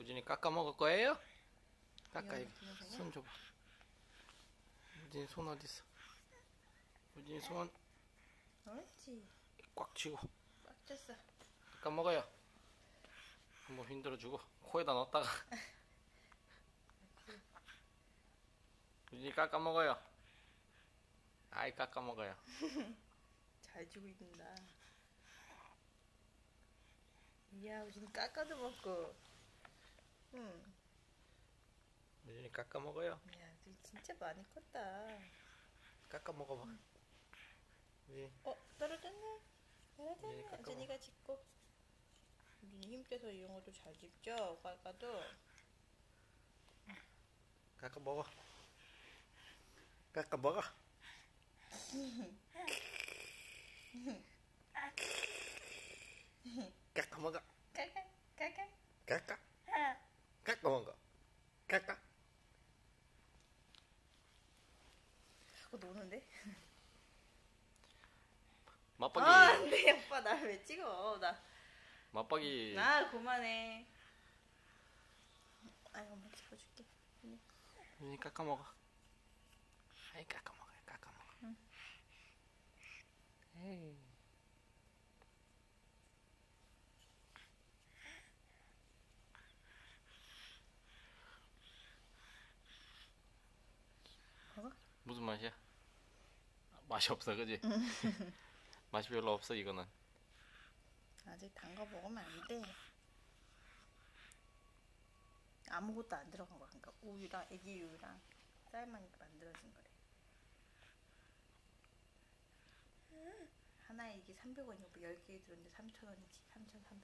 우진이 깎아 먹을 거예요? 깎아 이거? 손 줘봐 우진이 손 어디 있어? 우진이 손꽉 옳지. 쥐고 꽉 찼어. 깎아 먹어요 한번 흔들어 주고 코에다 넣었다가 우진이 깎아 먹어요 아이 깎아 먹어요 잘 주고 있는다. 이야, 우진 깎아도 먹고. 응. 우진이 깎아 먹어요 야, 너 진짜 많이 컸다. 깎아 먹어봐 우진이 어, 떨어졌네. 예, 떨어졌네. 깎아봐. 우진이가 짚고. 우진이 힘 빼서 이런 것도 잘 짚죠. 깎아도. 깎아 먹어 깎아 먹어 깎아 먹어 깎아, 깎아. 깎아 깎아 먹어 깎아 자꾸 노는데? 맛박이 아, 안 돼, 오빠. 나 왜 찍어? 나. 맛박이 나 그만해. 아이 엄마 찍어줄게. 우진이 깎아 먹어 아이 깎아 먹어 깎아 먹어 응. 에이 먹어? 무슨 맛이야? 맛이 없어 그지? 맛이 별로 없어 이거는 아직 단 거 먹으면 안 돼. 아무것도 안 들어간 거야. 그러니까 우유랑 애기 우유랑 쌀만 만들어진 거래. 하나에 이게 300원이고 10개 들었는데 3,000원이지. 3,300원.